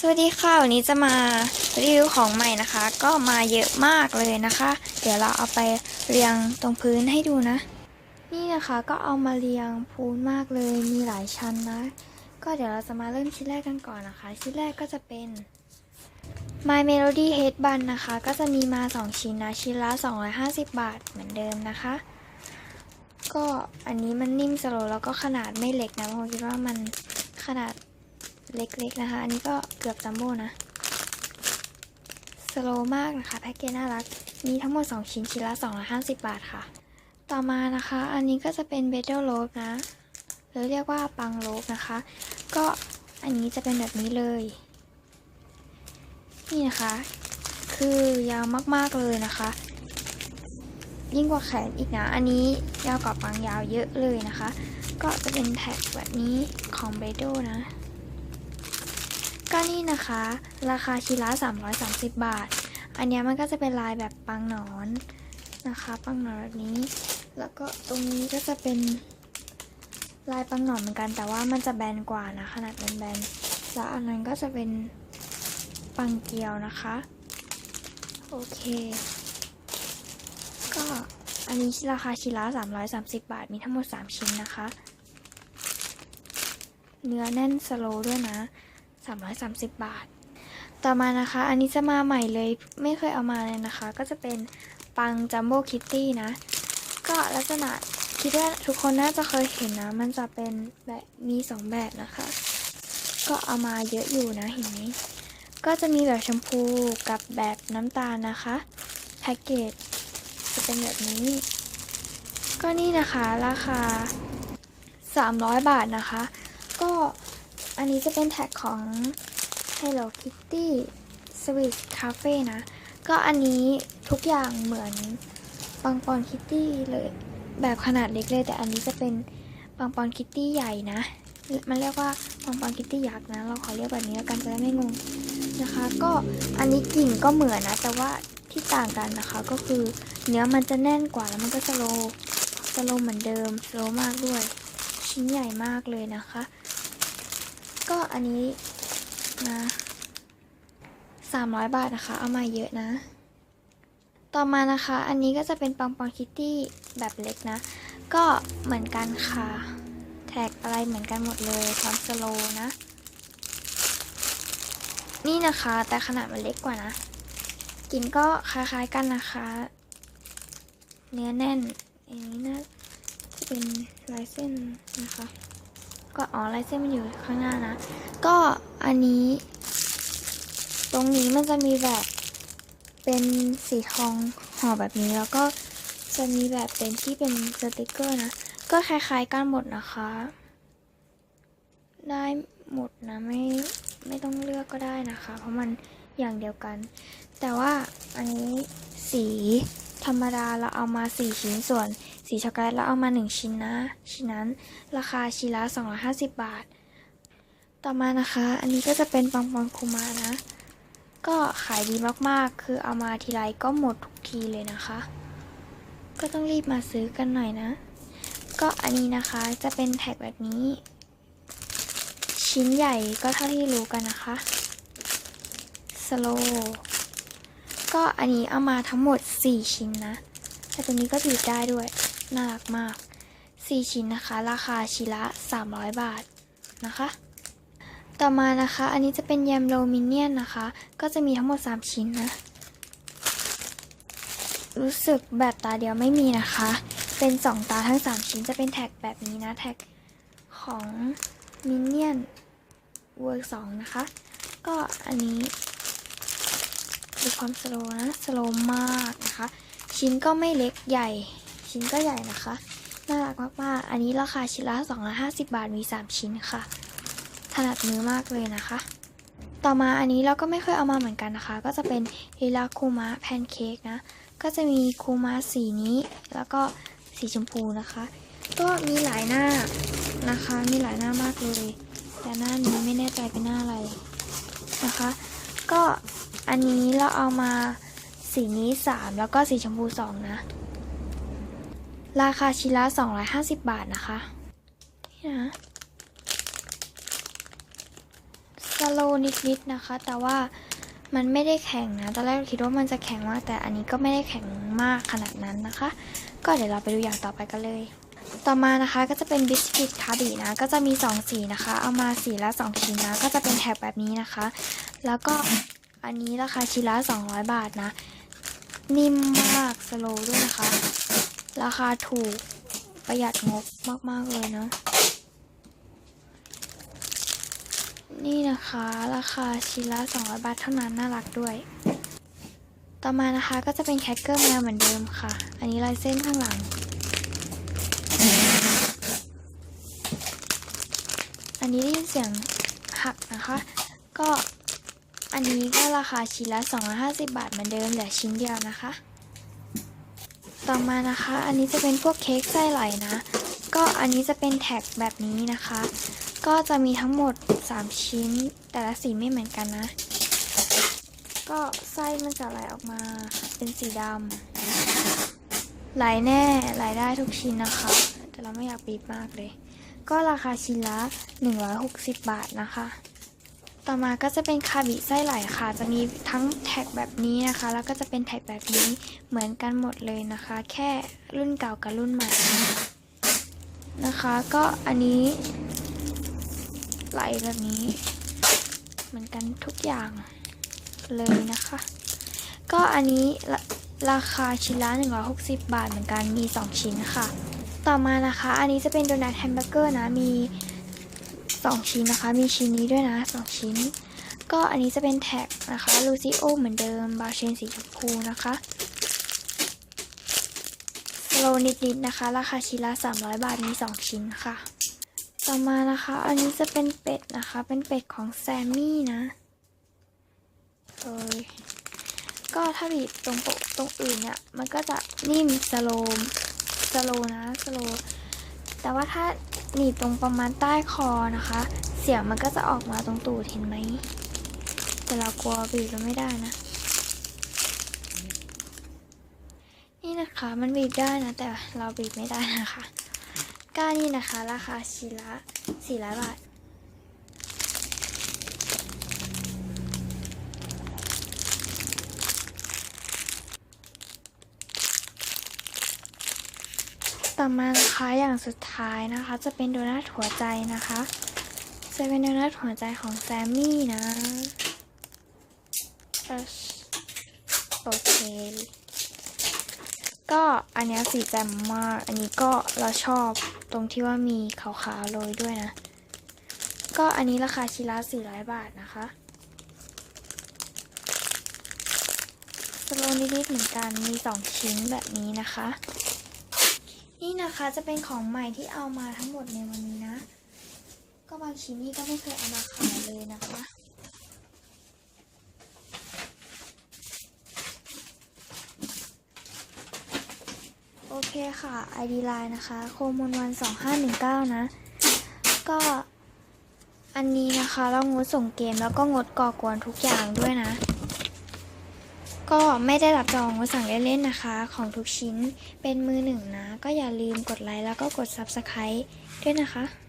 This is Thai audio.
สวัสดีค่ะ วันนี้จะมารีวิวของใหม่นะคะ ก็มาเยอะมากเลยนะคะ เดี๋ยวเราเอาไปเรียงตรงพื้นให้ดูนะ นี่นะคะก็เอามาเรียงพูนมากเลยมีหลายชั้นนะ ก็เดี๋ยวเราจะมาเริ่มชิ้นแรกกันก่อนนะคะ ชิ้นแรกก็จะเป็น My Melody Head Bun นะคะ ก็จะมีมา 2 ชิ้นนะชิ้นละ 250 บาทเหมือนเดิมนะคะ ก็อันนี้มันนิ่มสโลแล้วก็ขนาดไม่เล็กนะเพราะคิดว่ามันขนาด เล็กๆนะคะ อันนี้ก็เกือบจัมโบ้นะ สโลมากนะคะ แพ็กเกจน่ารัก มีทั้งหมด 2 ชิ้น ชิ้นละ 250 บาทค่ะ ต่อมานะคะ อันนี้ก็จะเป็นเบเ l ลโลฟนะ หรือเรียกว่าปังโลฟนะคะ ก็อันนี้จะเป็นแบบนี้เลย นี่นะคะ คือยาวมากๆเลยนะคะ ยิ่งกว่าแขนอีกนะ อันนี้ยาวกว่าปังยาวเยอะเลยนะคะ ก็จะเป็นแท็กแบบนี้ของเบโดนะ ก็นี่นะคะ ราคาชิ้นละ330 บาท อันนี้มันก็จะเป็นลายแบบปังหนอนนะคะ ปังหนอนแบบนี้ แล้วก็ตรงนี้ก็จะเป็นลายปังหนอนเหมือนกัน แต่ว่ามันจะแบนกว่านะ ขนาดแบนๆแล้วอันนั้นก็จะเป็นปังเกียวนะคะ โอเค ก็อันนี้ราคาชิ้นละ330 บาท มีทั้งหมด 3 ชิ้นนะคะ เนื้อแน่นสโลด้วยนะ 330 บาท ต่อมานะคะ อันนี้จะมาใหม่เลยไม่เคยเอามาเลยนะคะ ก็จะเป็นปังจัมโบ้คิตตี้นะ ก็ลักษณะคิดว่าทุกคนน่าจะเคยเห็นนะ มันจะเป็นแบบมี2แบบนะคะ ก็เอามาเยอะอยู่นะเห็นไหมก็จะมีแบบชมพูกับแบบน้ำตาลนะคะแพ็กเกจจะเป็นแบบนี้ ก็นี่นะคะราคา 300 บาทนะคะ ก็ อันนี้จะเป็นแท็กของ Hello Kitty Sweet Cafe นะ ก็อันนี้ทุกอย่างเหมือนปังปอนคิตตี้เลยแบบขนาดเล็กเลย แต่อันนี้จะเป็นปังปอนคิตตี้ใหญ่นะ มันเรียกว่าปังปอนคิตตี้ยักษ์นะ เราขอเรียกแบบนี้แล้วกันจะได้ไม่งงนะคะ ก็อันนี้กลิ่นก็เหมือนนะ แต่ว่าที่ต่างกันนะคะก็คือเนื้อมันจะแน่นกว่าแล้วมันก็สโลว์สโลเหมือนเดิมสโลมากด้วย ชิ้นใหญ่มากเลยนะคะ ก็อันนี้นะ300บาทนะคะ เอามาเยอะนะ ต่อมานะคะ อันนี้ก็จะเป็นปังปองคิตตี้แบบเล็กนะ ก็เหมือนกันค่ะ แท็กอะไรเหมือนกันหมดเลยความสโลนะ นี่นะคะ แต่ขนาดมันเล็กกว่านะ กินก็คล้ายๆกันนะคะ เนื้อแน่นอันนี้นะจะเป็นลายเส้นนะคะ ก็อ๋อลายเส้นมันอยู่ข้างหน้านะ ก็อันนี้ ตรงนี้มันจะมีแบบเป็นสีทองห่อแบบนี้แล้วก็จะมีแบบเป็นที่เป็นสติกเกอร์นะ ก็คล้ายๆกันหมดนะคะ ได้หมดนะไม่ไม่ต้องเลือกก็ได้นะคะ เพราะมันอย่างเดียวกัน แต่ว่าอันนี้สี ธรรมดาเราเอามา 4 ชิ้นส่วน สีช็อกโกแลตเราเอามา 1 ชิ้นนะ ชิ้นนั้นราคาชิ้นละ 250 บาท ต่อมานะคะ อันนี้ก็จะเป็นปังปอนคูมานะ ก็ขายดีมากๆ คือเอามาทีไรก็หมดทุกทีเลยนะคะ ก็ต้องรีบมาซื้อกันหน่อยนะ ก็อันนี้นะคะจะเป็นแท็กแบบนี้ ชิ้นใหญ่ก็เท่าที่รู้กันนะคะสโล ก็อันนี้เอามาทั้งหมด 4 ชิ้นนะ แต่ตัวนี้ก็ถือได้ด้วย น่ารักมาก 4 ชิ้นนะคะ ราคาชิ้นละ 300 บาทนะคะ ต่อมานะคะ อันนี้จะเป็นแยมโรมิเนียนนะคะ ก็จะมีทั้งหมด 3 ชิ้นนะ รู้สึกแบบตาเดียวไม่มีนะคะ เป็น 2 ตาทั้ง 3 ชิ้นจะเป็นแท็กแบบนี้นะ แท็กของมินเนี่ยนเวิร์กสองนะคะ ก็อันนี้ ดูความสโลว์นะสโลว์มากนะคะ ชิ้นก็ไม่เล็กใหญ่ ชิ้นก็ใหญ่นะคะ น่ารักมากๆ อันนี้ราคาชิ้นละ250 บาทมี 3 ชิ้นค่ะ ถนัดมือมากเลยนะคะ ต่อมาอันนี้เราก็ไม่เคยเอามาเหมือนกันนะคะ ก็จะเป็นลิลาคูมะแพนเค้กนะ ก็จะมีคูมะสีนี้ แล้วก็สีชมพูนะคะ ก็มีหลายหน้านะคะ มีหลายหน้ามากเลย แต่หน้านี้ไม่แน่ใจเป็นหน้าอะไรนะคะ ก็ อันนี้เราเอามาสีนี้ 3 แล้วก็สีชมพู 2 นะ ราคาชิ้นละ 250 บาทนะคะนี่นะสโลว์นิดๆนะคะ แต่ว่ามันไม่ได้แข็งนะตอนแรกคิดว่ามันจะแข็งมาก แต่อันนี้ก็ไม่ได้แข็งมากขนาดนั้นนะคะ ก็เดี๋ยวเราไปดูอย่างต่อไปกันเลย ต่อมานะคะก็จะเป็นบิสกิตคาบินะก็จะมี 2 สีนะคะ เอามาสีละ 2 ชิ้นนะก็จะเป็นแท็กแบบนี้นะคะ แล้วก็ อันนี้ราคาชิ้นละ200 บาทนะ นิ่มมากสโลว์ด้วยนะคะ ราคาถูกประหยัดงบมาก ๆ เลยเนาะนี่นะคะ ราคาชิ้นละ200 บาทเท่านั้น น่ารักด้วย ต่อมานะคะก็จะเป็นแคคเกอร์แมวเหมือนเดิมค่ะ อันนี้ลายเส้นข้างหลังอันนี้ได้ยินเสียงหักนะคะ ก็ อันนี้ก็ราคาชิ้นละ 250 บาทเหมือนเดิมเหลือชิ้นเดียวนะคะ ต่อมานะคะ อันนี้จะเป็นพวกเค้กไส้ไหลนะ ก็อันนี้จะเป็นแท็กแบบนี้นะคะ ก็จะมีทั้งหมด 3 ชิ้น แต่ละสีไม่เหมือนกันนะ ก็ไส้มันจะไหลออกมาเป็นสีดำไหลแน่ไหลได้ทุกชิ้นนะคะ แต่เราไม่อยากบีบมากเลย ก็ราคาชิ้นละ 160 บาทนะคะ ต่อมาก็จะเป็นคาบิไส้ไหลค่ะ จะมีทั้งแท็กแบบนี้นะคะ แล้วก็จะเป็นแท็กแบบนี้เหมือนกันหมดเลยนะคะ แค่รุ่นเก่ากับรุ่นใหม่นะคะ ก็อันนี้ ไหลแบบนี้ เหมือนกันทุกอย่างเลยนะคะ ก็อันนี้ราราคาชิ้นละ160 บาทเหมือนกันมี 2 ชิ้นค่ะ ต่อมานะคะ อันนี้จะเป็นโดนัทแฮมเบอร์เกอร์นะมี 2 ชิ้นนะคะ มีชิ้นนี้ด้วยนะ 2 ชิ้น ก็อันนี้จะเป็นแท็กนะคะลูซิโอเหมือนเดิม บาเชนสีชมพูนะคะสโลนิดๆนะคะ ราคาชิ้นละ 300 บาท มี 2 ชิ้นค่ะ ต่อมานะคะ อันนี้จะเป็นเป็ดนะคะ เป็นเป็ดของแซมมี่นะเอยก็ถ้าบีบตรงโปะตรงอื่นเนี่ย มันก็จะนิ่มสโลมสโลนะสโลแต่ว่าถ้า หนีบตรงประมาณใต้คอนะคะ เสียงมันก็จะออกมาตรงตูดเห็นไหม แต่เรากลัวบีบแล้วไม่ได้นะ นี่นะคะมันบีบได้นะ แต่เราบีบไม่ได้นะคะก้านี่นะคะ ราคาชิ้นละ400บาท ต่อมานะคะอย่างสุดท้ายนะคะ จะเป็นโดนัทหัวใจนะคะ จะเป็นโดนัทหัวใจของแซมมี่นะโอเคก็อันนี้สีแจ่มมาก อันนี้ก็เราชอบตรงที่ว่ามีขาวๆโรยด้วยนะ ก็อันนี้ราคาชิ้นละ400 บาทนะคะสโลนิดๆเหมือนกันมี 2 ชิ้นแบบนี้นะคะ นี่นะคะจะเป็นของใหม่ที่เอามาทั้งหมดในวันนี้นะ ก็บางชิ้นนี่ก็ไม่เคยเอามาขายเลยนะคะโอเคค่ะ ID Line นะคะโคมนวัน2519นะ ก็อันนี้นะคะเรางดส่งเกมแล้วก็งดก่อกวนทุกอย่างด้วยนะ ก็ไม่ได้รับจองมาสั่งเล่นๆนะคะ ของทุกชิ้นเป็นมือหนึ่งนะ ก็อย่าลืมกดไลค์แล้วก็กด Subscribe ด้วยนะคะ